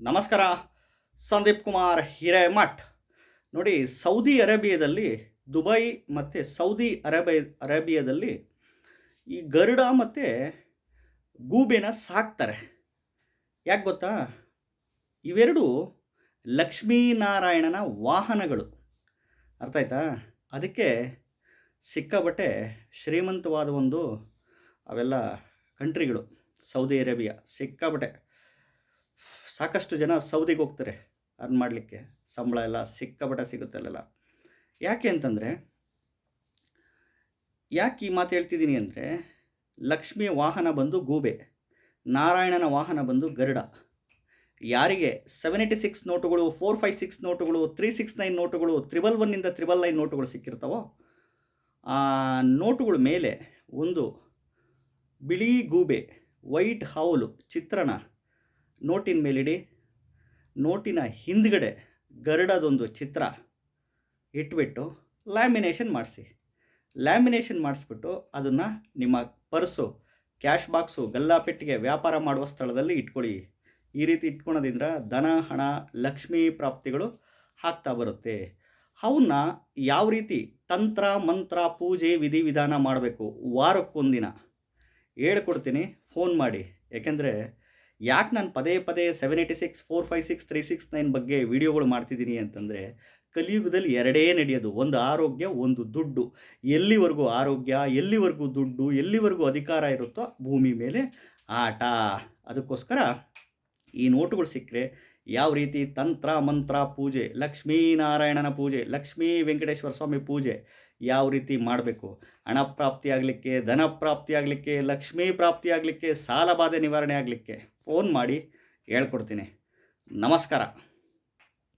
ನಮಸ್ಕಾರ. ಸಂದೀಪ್ ಕುಮಾರ್ ಹಿರೇಮಠ್. ನೋಡಿ, ಸೌದಿ ಅರೇಬಿಯಾದಲ್ಲಿ, ದುಬೈ ಮತ್ತು ಸೌದಿ ಅರೇಬಿಯ ಅರೇಬಿಯಾದಲ್ಲಿ ಈ ಗರುಡ ಮತ್ತು ಗೂಬೆನ ಸಾಕ್ತಾರೆ. ಯಾಕೆ ಗೊತ್ತಾ? ಇವೆರಡು ಲಕ್ಷ್ಮೀನಾರಾಯಣನ ವಾಹನಗಳು. ಅರ್ಥ ಆಯ್ತಾ? ಅದಕ್ಕೆ ಸಿಕ್ಕಾಬಟ್ಟೆ ಶ್ರೀಮಂತವಾದ ಒಂದು ಅವೆಲ್ಲ ಕಂಟ್ರಿಗಳು. ಸೌದಿ ಅರೇಬಿಯಾ ಸಿಕ್ಕಾಬಟ್ಟೆ ಸಾಕಷ್ಟು ಜನ ಸೌದಿಗೆ ಹೋಗ್ತಾರೆ, ಅರ್ನ್ ಮಾಡಲಿಕ್ಕೆ. ಸಂಬಳ ಎಲ್ಲ ಸಿಕ್ಕಾಪಟ ಸಿಗುತ್ತೆ ಅಲ್ಲೆಲ್ಲ. ಯಾಕೆ ಅಂತಂದರೆ, ಯಾಕೆ ಈ ಮಾತು ಹೇಳ್ತಿದ್ದೀನಿ ಅಂದರೆ ಲಕ್ಷ್ಮಿಯ ವಾಹನ ಬಂದು ಗೂಬೆ, ನಾರಾಯಣನ ವಾಹನ ಬಂದು ಗರುಡ. ಯಾರಿಗೆ? ಸೆವೆನ್ ಏಯ್ಟಿ ಸಿಕ್ಸ್ ನೋಟುಗಳು ಫೋರ್ ಫೈವ್ ಸಿಕ್ಸ್ ನೋಟುಗಳು ತ್ರೀ ಸಿಕ್ಸ್ ನೈನ್ ನೋಟುಗಳು ತ್ರಿಬಲ್ ಒನ್ನಿಂದ ತ್ರಿಬಲ್ ನೈನ್ ನೋಟುಗಳು ಸಿಕ್ಕಿರ್ತಾವೋ, ಆ ನೋಟುಗಳ ಮೇಲೆ ಒಂದು ಬಿಳಿ ಗೂಬೆ ವೈಟ್ ಹೌಲು ಚಿತ್ರಣ ನೋಟಿನ ಮೇಲಿಡಿ, ನೋಟಿನ ಹಿಂದ್ಗಡೆ ಗರಡದೊಂದು ಚಿತ್ರ ಇಟ್ಬಿಟ್ಟು ಲ್ಯಾಮಿನೇಷನ್ ಮಾಡಿಸಿ. ಲ್ಯಾಮಿನೇಷನ್ ಮಾಡಿಸ್ಬಿಟ್ಟು ಅದನ್ನು ನಿಮ್ಮ ಪರ್ಸು, ಕ್ಯಾಶ್ ಬಾಕ್ಸು ಗಲ್ಲಾಪೆಟ್ಟಿಗೆ ವ್ಯಾಪಾರ ಮಾಡುವ ಸ್ಥಳದಲ್ಲಿ ಇಟ್ಕೊಳ್ಳಿ. ಈ ರೀತಿ ಇಟ್ಕೊಳೋದ್ರಿಂದ ಧನ, ಹಣ, ಲಕ್ಷ್ಮೀ ಪ್ರಾಪ್ತಿಗಳು ಆಗ್ತಾ ಬರುತ್ತೆ. ಅವನ್ನ ಯಾವ ರೀತಿ ತಂತ್ರ, ಮಂತ್ರ, ಪೂಜೆ ವಿಧಿವಿಧಾನ ಮಾಡಬೇಕು ವಾರಕ್ಕೊಂದಿನ? ಹೇಳ್ಕೊಡ್ತೀನಿ, ಫೋನ್ ಮಾಡಿ. ಯಾಕೆಂದರೆ ಯಾಕೆ ನಾನು ಪದೇ ಪದೇ seven eighty six four five six three six nine ಬಗ್ಗೆ ವಿಡಿಯೋಗಳು ಮಾಡ್ತಿದ್ದೀನಿ ಅಂತಂದರೆ, ಕಲಿಯುಗದಲ್ಲಿ ಎರಡೇ ನಡೆಯೋದು. ಒಂದು ಆರೋಗ್ಯ, ಒಂದು ದುಡ್ಡು. ಎಲ್ಲಿವರೆಗೂ ಆರೋಗ್ಯ, ಎಲ್ಲಿವರೆಗೂ ದುಡ್ಡು, ಎಲ್ಲಿವರೆಗೂ ಅಧಿಕಾರ ಇರುತ್ತೋ ಭೂಮಿ ಮೇಲೆ ಆಟ. ಅದಕ್ಕೋಸ್ಕರ ಈ ನೋಟುಗಳು ಸಿಕ್ಕರೆ ಯಾವ ರೀತಿ ತಂತ್ರ ಮಂತ್ರ ಪೂಜೆ ಲಕ್ಷ್ಮೀನಾರಾಯಣನ ಪೂಜೆ, ಲಕ್ಷ್ಮೀ ವೆಂಕಟೇಶ್ವರ ಸ್ವಾಮಿ ಪೂಜೆ ಯಾವ ರೀತಿ ಮಾಡಬೇಕು? ಹಣ ಪ್ರಾಪ್ತಿ ಆಗಲಿಕ್ಕೆ, ಧನ ಪ್ರಾಪ್ತಿ ಆಗಲಿಕ್ಕೆ, ಲಕ್ಷ್ಮೀ ಪ್ರಾಪ್ತಿ ಆಗಲಿಕ್ಕೆ, ಸಾಲ ಬಾಧೆ ನಿವಾರಣೆ ಆಗಲಿಕ್ಕೆ ಫೋನ್ ಮಾಡಿ ಹೇಳ್ಕೊಡ್ತೀನಿ. ನಮಸ್ಕಾರ.